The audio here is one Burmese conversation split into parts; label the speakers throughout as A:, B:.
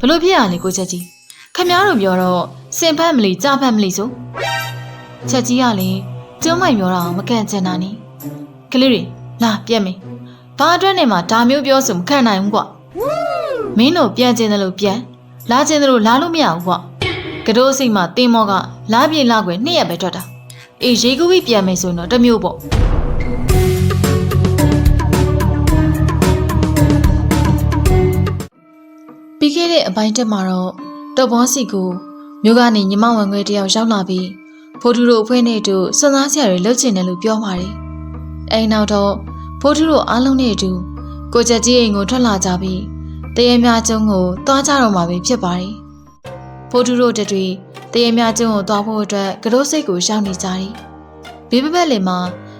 A: ဘလို့ဖြစ်ရလဲကိုချက်ကြီးခမ ्या တို့ပြောတော့စင်ဖက်မလီကြဖက်မလီဆိုချက်ကြီးကလည်းကျုံးမိုင်ပြောတာမကန်ချင်တာနီကလေးတွေလာပြက်မေးဘာအတွက်နဲ့မှဒါမျိုးပြောဆိုမခံနိုင်ဘူးကွာမင်းတို့ပြန်ကျင်တယ်လို့ပြန်လာကျင်တယ်လို့လာလို့မရဘူးကွာကတိုးစိတ်မှာတင်းမောကလာပြေလာခွေနှစ်ရက်ပဲထွက်တာအေးရေကူကြီးပြန်မယ်ဆိုရင်တော့တစ်မျိုးပေါ့ ခဲ့တဲ့အပိုင်းတက်မှာတော့တော်ဘောစီကိုမြို့ကနေညီမဝင်ခွေတယောက်ရောက်လာပြီးဖိုးထူတို့အဖွဲ့နဲ့အတူစွန်သားဆရာတွေလှုပ်ချင်တယ်လို့ပြောပါတယ်။အဲဒီနောက်တော့ဖိုးထူတို့အားလုံးနဲ့အတူကိုချက်ကြီးအိမ်ကိုထွက်လာကြပြီးတရေမြကျုံကိုသွားကြတော့မှာပဲဖြစ်ပါတယ်။ဖိုးထူတို့တတွေတရေမြကျုံကိုသွားဖို့အတွက်ကတိုးစိတ်ကိုရှောင်နေကြတယ်။ဘေးပပက်လင်မှာ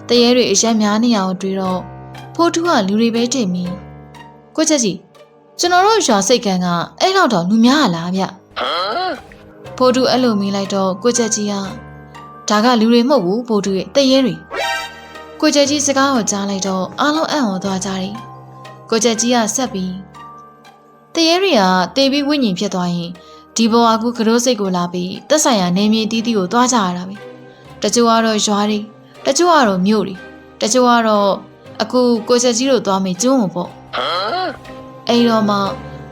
A: တရေတွေအရက်များနေအောင်တွေ့တော့ဖိုးထူကလူတွေပဲတင်ပြီးကိုချက်ကြီး ကျွန်တော်တို့ရွာစိတ်ကန်းကအဲ့လောက်တော့လူများလားဗျဖိုးတူအဲ့လိုမီးလိုက်တော့ကိုချက်ကြီးကဒါကလူတွေမဟုတ်ဘူးဖိုးတူရဲ့တရေတွေကိုချက်ကြီးစကားကိုကြားလိုက်တော့အားလုံးအံ့ဩသွားကြတယ်ကိုချက်ကြီးကဆက်ပြီးတရေတွေကတေပြီးဝိညာဉ်ဖြစ်သွားရင်ဒီဘဝကူကရိုးစိတ်ကိုလာပြီးတက်ဆိုင်ရာနေမြေတီးတီးကိုသွားကြရတာပဲတချို့ကတော့ရွာတွေတချို့ကတော့မြို့တွေတချို့ကတော့အခုကိုချက်ကြီးတို့သွားမေကျွန်းကိုပေါ့ အဲ့တော့မှ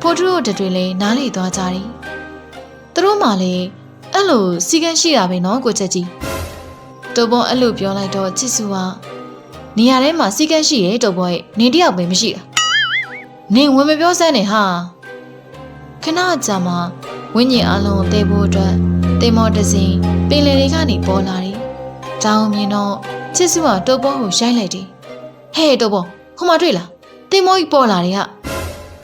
A: ဖိုးထူတို့တတွေလည်းနားလေသွားကြတယ်။သူတို့မှလည်းအဲ့လိုစီကန်းရှိတာပဲနော်ကိုချက်ကြီး။တုပ်ပေါ်အဲ့လိုပြောလိုက်တော့ချစ်စုကနေရာထဲမှာစီကန်းရှိရဲ့တုပ်ပေါ်ရဲ့နေတယောက်ပဲမရှိတာ။နင်ဝင်မပြောစမ်းနဲ့ဟာ။ခဏကြာမှဝင်းညင်အလုံးကိုတေးဖို့အတွက်တေမောတစင်ပင်လယ်တွေကနေပေါ်လာတယ်။တောင်းမြင်တော့ချစ်စုကတုပ်ပေါ်ကိုရိုက်လိုက်တယ်။ဟဲ့တုပ်ပေါ်ဟိုမှာတွေ့လား။တေမောကြီးပေါ်လာတယ်ဟာ။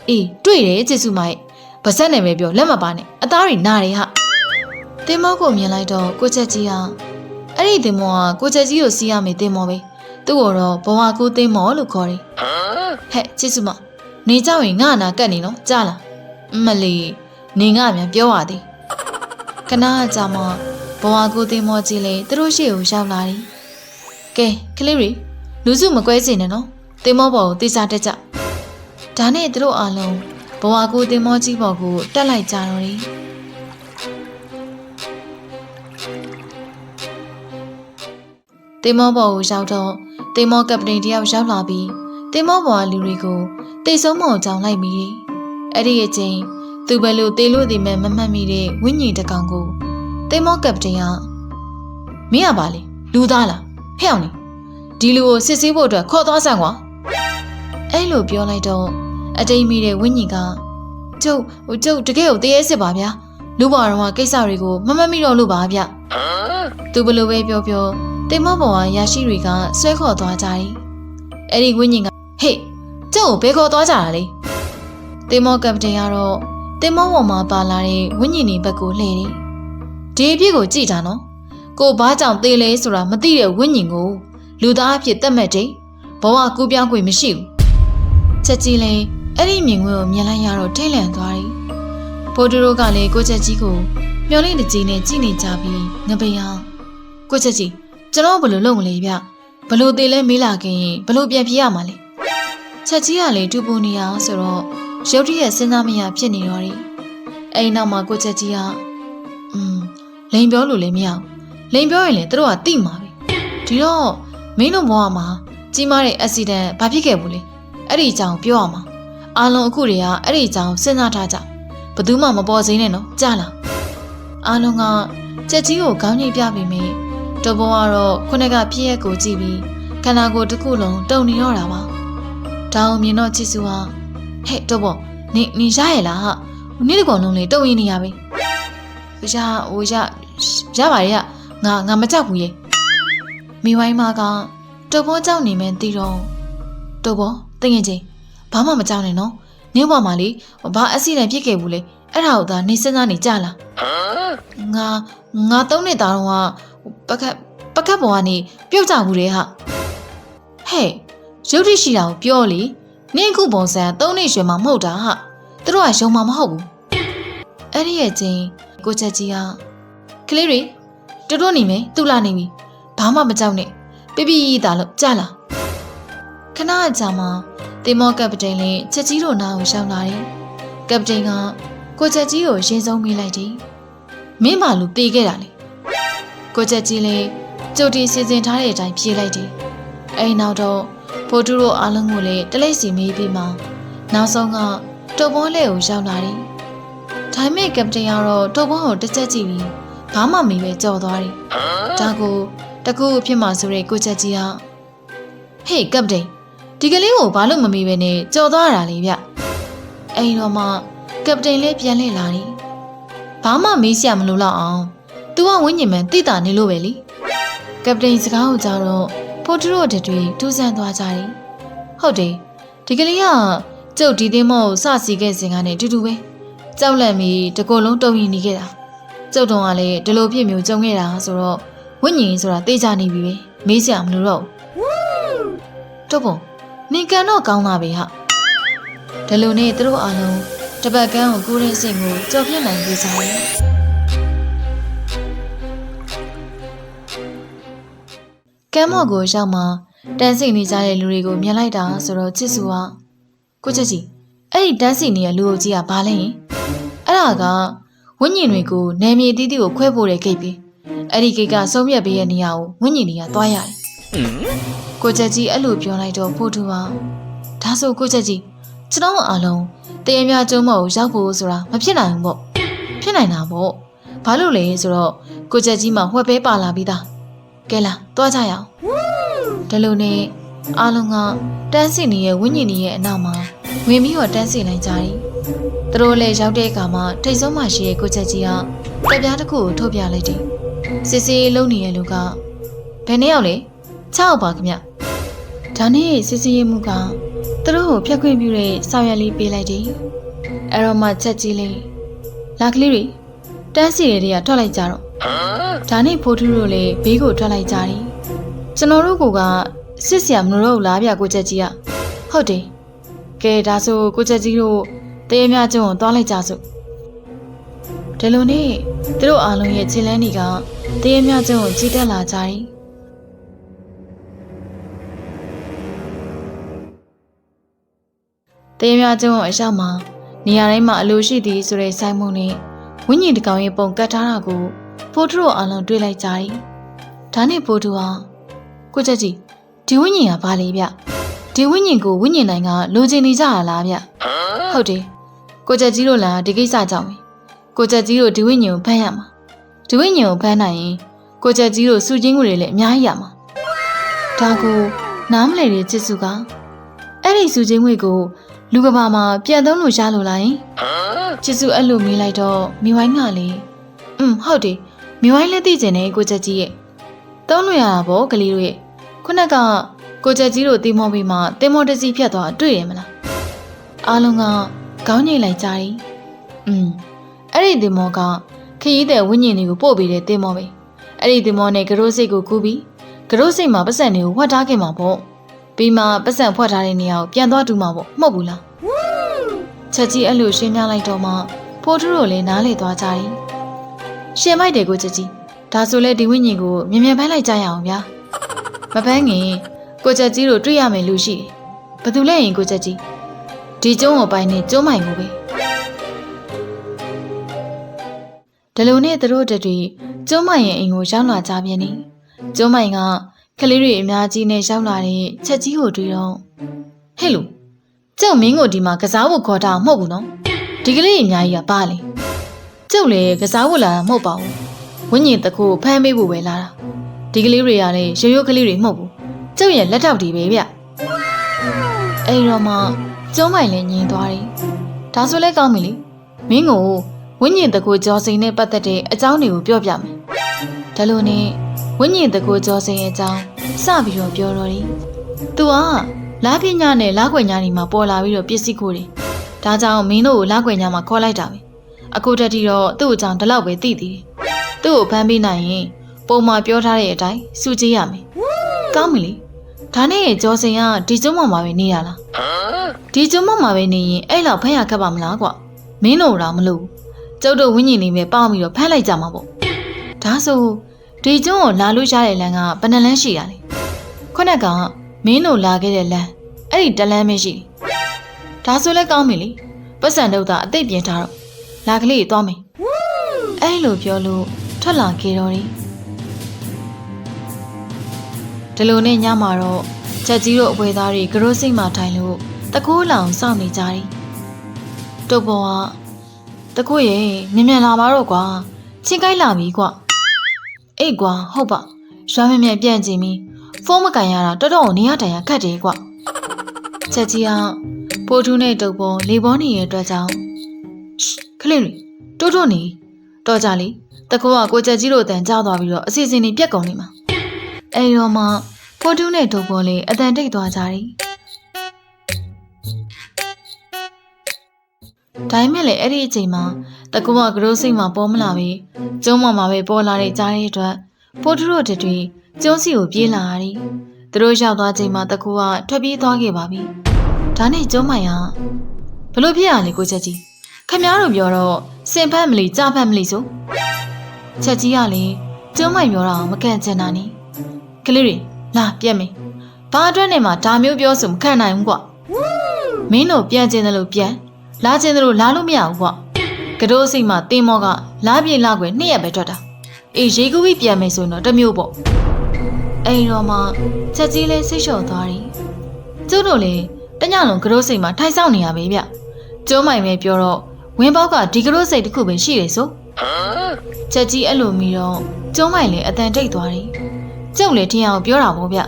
A: အေးတွေ့တယ်ကျေစုမိုက်ဗစက်နဲ့ပဲပြောလက်မပါနဲ့အသားတွေနာတယ်ဟာတင်မောကိုမြင်လိုက်တော့ကိုချက်ကြီးဟာအဲ့ဒီတင်မောကကိုချက်ကြီးကိုစီးရမယ်တင်မောပဲသူ့ကိုတော့ဘဝကူတင်မောလို့ခေါ်တယ်ဟဲ့ကျေစုမနေကြရင်ငါနာကတ်နေနော်ကြားလားအမလီနေငါမြန်ပြောရသည်ခဏကြာမှဘဝကူတင်မောကြီးလေသူတို့ရှေ့ကိုရောက်လာတယ်ကဲကလေးတွေလူစုမကွဲစေနဲ့နော်တင်မောပေါ်ကိုတိစားတက်ကြ ဒါနဲ့သူတို့အားလုံးဘဝကိုတင်မောကြီးပေါ်ကိုတက်လိုက်ကြတော့တယ်တင်မောပေါ်ကိုရောက်တော့တင်မောကပတိန်တယောက်ရောက်လာပြီးတင်မောပေါ်ကလူတွေကိုတိတ်ဆုံးမောင်ကြောင်လိုက်မိတယ်အဲ့ဒီအချိန်သူဘယ်လိုတေလို့ဒီမဲ့မမှတ်မိတဲ့ဝိညာဉ်တစ်ကောင်ကိုတင်မောကပတိန်ကမင်းကပါလေလူသားလားဖျောက်နေဒီလူကိုစစ်ဆေးဖို့အတွက်ခေါ်သွားဆန်ကွာအဲ့လိုပြောလိုက်တော့ အတိမ်မီတဲ့ဝင်းကြီးကကျုပ်ဟိုကျုပ်တကယ်ကိုတရေစစ်ပါဗျာလူဘွားတော်ကကိစ္စတွေကိုမမတ်မိတော့လို့ပါဗျသူဘယ်လိုပဲပြောပြောတင်မောပေါ်ကရာရှိတွေကဆွဲခေါ်သွားကြတယ်အဲ့ဒီဝင်းကြီးကဟေ့ကျုပ်ကိုဘယ်ခေါ်သွားကြတာလဲတင်မောကပတိန်ကတော့တင်မောပေါ်မှာပါလာတဲ့ဝင်းကြီးနေဘက်ကိုလှည့်တယ်ဒီအဖြစ်ကိုကြည့်တာနော်ကိုဘာကြောင့်သေးလဲဆိုတာမသိတဲ့ဝင်းကြီးကိုလူသားအဖြစ်တတ်မှတ်တယ်ဘဝကူးပြောင်းခွင့်မရှိဘူးချက်ကြီးလည်း အဲ့ဒီမြင်ကွင်းကိုမြင်လိုက်ရတော့ထိတ်လန့်သွားတယ်။ဖိုးတူတို့ကလည်းကိုချက်ကြီးကိုမျောလင့်တကြီးနဲ့ကြည့်နေကြပြီးငပိအောင်ကိုချက်ကြီးကျွန်တော်ဘယ်လိုလုပ်မလဲဗျဘလို့သေးလဲမေးလာခင်ဘလို့ပြန်ပြေးရမှာလဲချက်ကြီးကလည်းတူပူနေအောင်ဆိုတော့ရုတ်တရက်စဉ်းစားမရဖြစ်နေတော့တယ်။အဲ့ဒီနောက်မှာကိုချက်ကြီးကอืมလိန်ပြောလို့လည်းမရဘူးလိန်ပြောရင်လည်းသူတို့ကတိမှာပဲဒီတော့မင်းတို့ဘဝမှာကြီးမားတဲ့အက်ဆီဒန့်ဘာဖြစ်ခဲ့ဘူးလဲအဲ့ဒီအကြောင်းပြောရမှာ အားလုံးအခုတွေကအဲ့ဒီအကြောင်းစဉ်းစားထားကြဘယ်သူမှမပေါ်စိမ့်နဲ့နော်ကြားလားအားလုံးကကြက်ကြီးကိုခေါင်းညိတ်ပြပြီးမိတော်ဘောကတော့ခုနကပြည့်ရက်ကိုကြည့်ပြီးခန္ဓာကိုယ်တစ်ခုလုံးတုံနေတော့တာပါဒါအောင်မြင်တော့ချစ်စုဟာဟဲ့တော်ဘောနင်နင်ရရဲ့လားဟာနေ့တကောင်လုံးလေးတုံရင်းနေရပြီရဟိုရရပါရဲ့ငါငါမကြောက်ဘူးရဲ့မိဝိုင်းမကတော်ဘောကြောက်နေမှန်းသိတော့တော်ဘောတငင်ချင်း ဘာမှမကြောက်နဲ့နော်နင်းဘွားမလေးဘာအက်ဆီဒန့်ဖြစ်ခဲ့ဘူးလေအဲ့ဒါကိုသာနေစဉ်းစားနေကြလားငါငါသုံးနေတာတော့ကပကတ်ပကတ်ဘောကနေပြုတ်ကြဘူးတဲ့ဟာဟဲ့ရုပ်တိရှိတာကိုပြောလေနင်းခုပုံစံသုံးနေရွှေမှာမဟုတ်တာဟာသူတို့ကယုံမှာမဟုတ်ဘူးအဲ့ဒီရဲ့ချင်းကိုချက်ကြီးဟာကလေးတွေတူတူနေမယ်သူ့လာနေပြီဘာမှမကြောက်နဲ့ပြပြရတာလို့ကြားလားခဏအကြာမှာ တင်မောကပတိန်လည်းချက်ကြီးတို့နားကိုရှောင်းလာတယ်။ကပတိန်ကကိုချက်ကြီးကိုရှင်းဆုံးမိလိုက်တယ်မင်းဘာလို့တေးခဲ့တာလဲကိုချက်ကြီးလည်းကြုတ်တီစီစဉ်ထားတဲ့အတိုင်းပြေးလိုက်တယ်အဲ့နောက်တော့ဖိုတူတို့အားလုံးကိုလည်းတလိပ်စီမေးပြီးမှနောက်ဆုံးကတုပ်ဘောလဲကိုရောက်လာတယ်ဒါပေမဲ့ကပတိန်ကတော့တုပ်ဘောကိုတစ်ချက်ကြည့်ပြီးဘာမှမမေးပဲကြော်သွားတယ်ဒါကိုတကူအဖြစ်မှဆိုတဲ့ကိုချက်ကြီးကဟေးကပတိန် ဒီကလေးကိုဘာလို့မမေးပဲနဲ့ကြော်သွားတာလေဗျအဲ့တော့မှကပတိန်လေးပြန်လှည့်လာတယ်ဘာမှမေးစရာမလိုတော့အောင် तू ကဝင်းညင်မှန်တိတာနေလို့ပဲလေကပတိန်စကားကိုကြားတော့ဖိုတူတို့တတွေထူးဆန်းသွားကြတယ်ဟုတ်တယ်ဒီကလေးကကျုပ်ဒီသိမ်းမောကိုစစီခဲ့စဉ်ကနေတူတူပဲကြောက်လန့်ပြီးတကောလုံးတုံရင်နေခဲ့တာကျုပ်တော်ကလည်းဒီလိုဖြစ်မျိုးကြုံခဲ့တာဆိုတော့ဝင်းညင်ဆိုတာတေးကြနေပြီပဲမေးစရာမလိုတော့ဘူးတော့ပုံ နေကန်တော့ကောင်းတာပဲဟာဒီလိုနဲ့သူတို့အားလုံးတပတ်ကန်းကိုကိုရင်းစင်ကိုကြော်ပြစ်နိုင်ကြစားတယ်ကမ်းမော့ကိုရောက်မှတန်းစိတ်နေကြတဲ့လူတွေကိုမြင်လိုက်တာဆိုတော့ချစ်စုကကိုချက်ကြီးအဲ့ဒီတန်းစိတ်နေတဲ့လူအုပ်ကြီးကဘာလဲရင်အဲ့ဒါကဝင်းညင်တွေကိုနယ်မြေတီးတီးကိုခွဲဖို့တဲ့ဂိတ်ပဲအဲ့ဒီဂိတ်ကဆုံးဖြတ်ပေးတဲ့နေရာကိုဝင်းညင်တွေကသွားရတယ် ကိုချက်ကြီးအဲ့လိုပြောလိုက်တော့ဖို့တူပါဒါဆိုကိုချက်ကြီးကျွန်တော်အားလုံးတရေမြကျုံးမော်ကိုရောက်ဖို့ဆိုတာမဖြစ်နိုင်ဘူးပေါ့ဖြစ်နိုင်တာပေါ့ဘာလို့လဲဆိုတော့ကိုချက်ကြီးမှဝှက်ပဲပါလာပြီးသားကဲလားသွားကြရအောင်ဒါလို့နဲ့အားလုံးကတန်းစီနေရဲ့ဝင်းညင်နေရဲ့အနောက်မှာဝင်ပြီးတော့တန်းစီနိုင်ကြတယ်သူတို့လည်းရောက်တဲ့အခါမှာထိတ်ဆုံးမှရှိရဲ့ကိုချက်ကြီးကတပြားတစ်ခုကိုထုတ်ပြလိုက်တယ်စစ်စစ်လုံးနေရဲ့လူကဘယ်နှစ်ယောက်လဲ 6ယောက်ပါခင်ဗျဒါနဲ့စစ်စစ်ရမှုကသူတို့ကိုဖျက်ခွင့်ပြုတဲ့ဆောင်ရွက်လေးပေးလိုက်တယ်အဲ့တော့မှချက်ကြီးလေးလာကလေးတွေတန်းစီတွေကထွက်လိုက်ကြတော့ဒါနဲ့ဖိုးထူးတို့လည်းဘေးကိုထွက်လိုက်ကြတယ်ကျွန်တော်တို့ကစစ်ဆရာမလို့လားဗျကိုချက်ကြီးကဟုတ်တယ်ကဲဒါဆိုကိုချက်ကြီးတို့တရေမြကျုံကိုသွားလိုက်ကြစို့ဒီလိုနဲ့သူတို့အားလုံးရဲ့ခြေလန်းတွေကတရေမြကျုံကိုကြီးတက်လာကြတယ် တရေမြကျုံကိုအရောက်မှာနေရာတိုင်းမှာအလိုရှိသည်ဆိုတဲ့ဆိုင်မုံနဲ့ဝိညာဉ်တကောင်ရဲ့ပုံကတ်ထားတာကိုဖိုးထူတို့အားလုံးတွေ့လိုက်ကြတယ်ဒါနဲ့ဖိုးထူဟာကိုချက်ကြီးဒီဝိညာဉ်ကဘာလဲဗျဒီဝိညာဉ်ကိုဝိညာဉ်တိုင်းကလိုချင်နေကြတာလားဗျဟုတ်တယ်ကိုချက်ကြီးတို့လားဒီကိစ္စကြောင့်ပဲကိုချက်ကြီးတို့ဒီဝိညာဉ်ကိုဖမ်းရမှာဒီဝိညာဉ်ကိုဖမ်းနိုင်ရင်ကိုချက်ကြီးတို့စုချင်းကိုတွေလည်းအများကြီးရမှာဒါကိုနားမလည်တဲ့ချစ်စုကအဲ့ဒီစုချင်းငွေကို လူကဘာမှာပြန်သုံးလို့ရလို့လားယင်ချစ်စုအဲ့လိုမေးလိုက်တော့မိဝိုင်းကလေอืมဟုတ်တယ်မိဝိုင်းလည်းသိကျင်တယ်ကိုချက်ကြီးရဲ့သုံးလို့ရတာပေါ့ကလေးတို့ရဲ့ခုနကကိုချက်ကြီးတို့တီမောပြီးမှတင်မောတစီဖြတ်သွားတွေ့ရမလားအားလုံးကခေါင်းငိတ်လိုက်ကြတယ်อืมအဲ့ဒီတင်မောကခရီးတဲ့ဝိညာဉ်တွေကိုပို့ပေးတဲ့တင်မောပဲအဲ့ဒီတင်မောနဲ့ဂရိုးစိတ်ကိုကူးပြီးဂရိုးစိတ်မှာပတ်စံတွေကိုဝှက်ထားခဲ့မှာပေါ့ ပြီးမှပတ်စံဖွက်ထားတဲ့နေရာကိုပြန်သွားတူမှာပေါ့မဟုတ်ဘူးလားချက်ကြီးအဲ့လိုရှင်းပြလိုက်တော့မှဖိုးထူးတို့လည်းနားလေသွားကြတယ်ရှင်မိုက်တယ်ကိုချက်ကြီးဒါဆိုလဲဒီဝိညာဉ်ကိုမြင်မြန်ဖမ်းလိုက်ကြရအောင်ဗျာမဖမ်းခင်ကိုချက်ကြီးတို့တွေ့ရမယ်လို့ရှိတယ်ဘယ်သူလဲရင်ကိုချက်ကြီးဒီကျုံးကိုပိုင်နေကျုံးမိုင်ကိုပဲဒီလိုနဲ့သူတို့တတွေကျုံးမိုင်ရဲ့အိမ်ကိုရောက်လာကြပြန်နေကျုံးမိုင်က ကလေးတွေအများကြီးနဲ့ရောက်လာတဲ့ချက်ကြီးကိုတွေ့တော့ဟဲ့လူကျုံမင်းကိုဒီမှာကစားဖို့ခေါ်တာမဟုတ်ဘူးနော်ဒီကလေးအများကြီးကပါလေကျုပ်လည်းကစားဖို့လာတာမဟုတ်ပါဘူးဝိညာဉ်တကူဖမ်းပေးဖို့ပဲလာတာဒီကလေးတွေကလည်းရိုးရိုးကလေးတွေမဟုတ်ဘူးကျုပ်ရဲ့လက်ထောက်တွေပဲဗျအဲ့တော့မှကျုံးမိုင်လည်းညင်သွားတယ်ဒါဆိုလဲကောင်းပြီလေမင်းကိုဝိညာဉ်တကူကြောစိန်နဲ့ပတ်သက်တဲ့အကြောင်းတွေကိုပြောပြမယ်ဒါလို့နဲ့ ဝိညာဉ်တကူကြောစိန်ရဲ့အကြောင်းစပြီးတော့ပြောတော့တယ်သူကလာပညာနဲ့လာခွေညာနေမှာပေါ်လာပြီးတော့ပစ္စည်းခိုးတယ်ဒါကြောင့်မင်းတို့ကိုလာခွေညာမှာခေါ်လိုက်တာပဲအခုတည်းကတော့သူ့အကြောင်းဒီလောက်ပဲသိသေးတယ်သူ့ကိုဖမ်းပေးနိုင်ရင်ပုံမှန်ပြောထားတဲ့အတိုင်းစုကြည့်ရမယ်။ကောင်းပြီလေ။ဒါနဲ့ကျော်စင်ကဒီကျုံမမှာပဲနေရလား။ဒီကျုံမမှာပဲနေရင်အဲ့လောက်ဖမ်းရခက်ပါမလားကွ။မင်းတို့တော့မလို့။ကျုပ်တို့ဝင်းညင်နေပဲပေါင်းပြီးတော့ဖမ်းလိုက်ကြမှာပေါ့။ဒါဆို ဒီကျုံကိုလာလို့ရတဲ့လမ်းကဘယ်နှလမ်းရှိရလဲ။ခုနကမင်းတို့လာခဲ့တဲ့လမ်းအဲ့ဒီတလမ်းပဲရှိတယ်။ဒါဆိုလဲကောင်းပြီလေ။ပတ်စံတို့ကအသိပြင်ထားတော့လာကလေးသွားမယ်အဲ့လိုပြောလို့ထွက်လာခဲ့တော့တယ်ဒီလိုနဲ့ညမှာတော့ချက်ကြီးတို့အပွဲသားတွေကရိုးစိတ်မှထိုင်လို့တကိုးလောင်စောင့်နေကြတယ်တုတ်ပေါ်ကတကိုးရဲ့မြင်မြန်လာပါတော့ကွာချင်းကိုက်လာပြီကွာ အေးကွာဟုတ်ပါရွာမြင်မြန်ပြန်ကြည့်ပြီးဖုန်းမကန်ရတာတော်တော်နေရတိုင်ရခက်တယ်ကွာချက်ကြီးကပိုးထူးနဲ့တုတ်ပေါ်လေပေါ်နေရဲ့အတွက်ကြောင့်ရှ်ခလေးတွေတိုးတိုးနေတော့ကြလေတကိုးကကိုချက်ကြီးတို့အတန်ကြားသွားပြီးတော့အစီအစဉ်တွေပြက်ကုန်နေမှာအဲ့တော့မှပိုးထူးနဲ့တုတ်ပေါ်လေးအတန်တိတ်သွားကြတယ်ဒါပေမဲ့လည်းအဲ့ဒီအချိန်မှာ တကူကကရိုးစိတ်မှာပေါ်မလာပဲကျုံးမမှာပဲပေါ်လာတဲ့ကြားတဲ့အတွက်ပိုထူတို့တတွေကျုံးစီကိုပြေးလာရတယ်။သူတို့ရောက်သွားချိန်မှာတကူကထွက်ပြေးသွားခဲ့ပါပြီ။ဒါနဲ့ကျုံးမိုင်ကဘလို့ဖြစ်ရလဲကိုချက်ကြီးခမ ्या တို့ပြောတော့စင်ဖက်မလီကြဖက်မလီဆိုချက်ကြီးကလည်းကျုံးမိုင်ပြောတာမကန်ချင်တာနိကလေးတွေလာပြက်မယ်ဘာအတွက်နဲ့မှဒါမျိုးပြောဆိုမခံနိုင်ဘူးကွာမင်းတို့ပြန်ကျင်တယ်လို့ပြန်လာကျင်တယ်လို့လာလို့မရဘူးကွာ ကတိုးစိတ်မှာတင်းမောကလာပြေလာခွေနှစ်ရက်ပဲထွက်တာအေးရေကူကြီးပြန်မယ်ဆိုရင်တော့တစ်မျိုးပေါ့အဲ့ဒီတော့မှချက်ကြီးလေးစိတ်လျှော့သွားတယ်ကျုပ်တို့လည်းတညလုံးကတိုးစိတ်မှာထိုင်ဆောင်နေရပဲဗျကျုံးမိုင်ပဲပြောတော့ဝင်းပေါက်ကဒီကတိုးစိတ်တစ်ခုပဲရှိတယ်ဆိုချက်ကြီးအဲ့လိုမီတော့ကျုံးမိုင်လည်းအတန်တိတ်သွားတယ်ကျုပ်လည်းထင်အောင်ပြောတာပေါ့ဗျ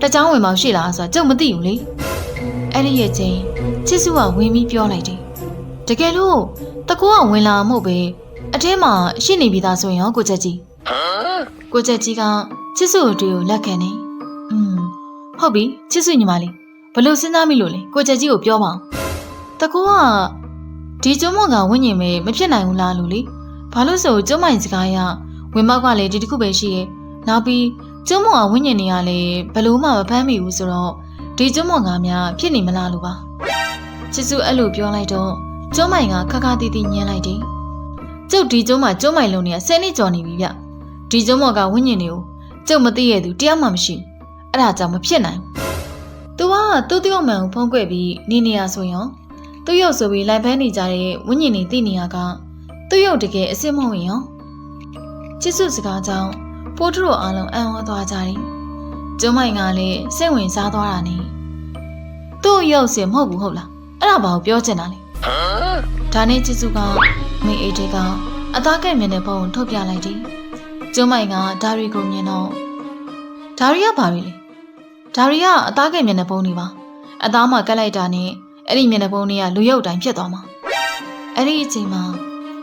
A: တချောင်းဝင်ပေါက်ရှိလားဆိုတော့ကျုပ်မသိဘူးလေအဲ့ဒီရဲ့ချင်းချစ်စုကဝင်ပြီးပြောလိုက်တယ်တကယ်လို့ တကူကဝင်လာမှုပဲအထဲမှာရှိနေပြီးသားဆိုရင်ရောကိုချက်ကြီးကိုချက်ကြီးကချစ်စုအတွေ့ကိုလက်ခံနေอืมဟုတ်ပြီချစ်စုညီမလေးဘလို့စဉ်းစားမိလို့လဲကိုချက်ကြီးကိုပြောပါအောင်တကူကဒီကျုံးမကဝိညာဉ်ပဲမဖြစ်နိုင်ဘူးလားလို့လေဘာလို့ဆိုကျုံးမိုင်စကားရဝင်မောက်ကလည်းဒီတစ်ခုပဲရှိရဲ့နောက်ပြီးကျုံးမကဝိညာဉ်တွေကလည်းဘလို့မှမဖမ်းမိဘူးဆိုတော့ဒီကျုံးမကများဖြစ်နေမလားလို့ပါချစ်စုအဲ့လိုပြောလိုက်တော့ ကျုံးမိုင်ကခက်ခါတီးတီးညင်းလိုက်တယ်။ကျုပ်ဒီကျုံးမှာကျုံးမိုင်လုံးနေရဆယ်နှစ်ကျော်နေပြီဗျ။ဒီကျုံးမော်ကဝိညာဉ်တွေကိုကျုပ်မသိရသူတယောက်မှမရှိဘူး။အဲ့ဒါကြောင့်မဖြစ်နိုင်ဘူး။ तू ကသူ့တယောက်မှန်ကိုဖုံးကွယ်ပြီးနေနေရဆိုရင်သူ့ရုပ်ဆိုပြီးလိုက်ဖမ်းနေကြတဲ့ဝိညာဉ်တွေသိနေရကသူ့ရုပ်တကယ်အစ်စ်မဟုတ်ရင်ရောချစ်စုစကားကြောင့်ဖိုးထရိုအားလုံးအံ့ဩသွားကြတယ်။ကျုံးမိုင်ကလည်းစိတ်ဝင်စားသွားတာနဲ့သူ့ရုပ်စင်မဟုတ်ဘူးဟုတ်လား။အဲ့ဒါဘာကိုပြောချင်တာလဲ။ ဒါနဲ့ချစ်စုကမိအိတ်တွေကအသားကဲ့မြင်တဲ့ပုံကိုထုတ်ပြလိုက်တယ်။ကျုံးမိုင်ကဒါရီကိုမြင်တော့ဒါရီကဘာတွေလဲ။ဒါရီကအသားကဲ့မြင်တဲ့ပုံတွေပါ။အသားမှာကက်လိုက်တာနဲ့အဲ့ဒီမြင်တဲ့ပုံတွေကလူရုပ်တိုင်းဖြစ်သွားမှာ။အဲ့ဒီအချိန်မှာ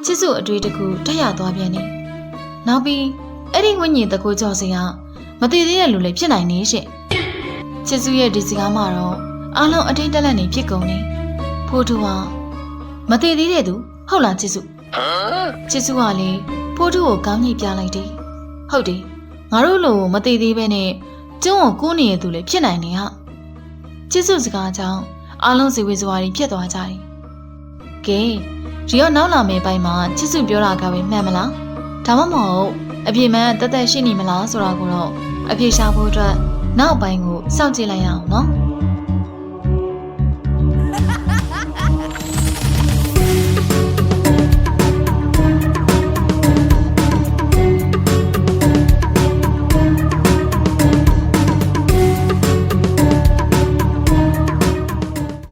A: ချစ်စုအတွေ့တစ်ခုတက်ရသွားပြန်တယ်။နောက်ပြီးအဲ့ဒီဝိညာဉ်တကူကြော်စင်ကမတည်သေးတဲ့လူလည်းဖြစ်နိုင်နေရှင့်။ချစ်စုရဲ့ဒီစကားမှာတော့အားလုံးအထိတ်တက်လက်နေဖြစ်ကုန်နေ။ဖိုးတူဟာ မသေးသေးတဲ့သူဟုတ်လားချစ်စုချစ်စုကလေဖိုးထုကိုကောင်းကြီးပြလိုက်တယ်ဟုတ်တယ်ငါတို့လိုမသေးသေးပဲနဲ့ကျုံးကိုကူးနေတဲ့သူလည်းဖြစ်နိုင်နေဟာချစ်စုစကားကြောင့်အားလုံးစီဝေစွာတွေဖြစ်သွားကြတယ်ကဲဒီတော့နောက်လာမယ့်ဘိုင်းမှာချစ်စုပြောတာကပဲမှန်မလားဒါမှမဟုတ်အပြေမှန်တက်တက်ရှိနေမလားဆိုတာကိုတော့အပြေရှာဖို့အတွက်နောက်ပိုင်းကိုစောင့်ကြည့်လိုက်ရအောင်နော်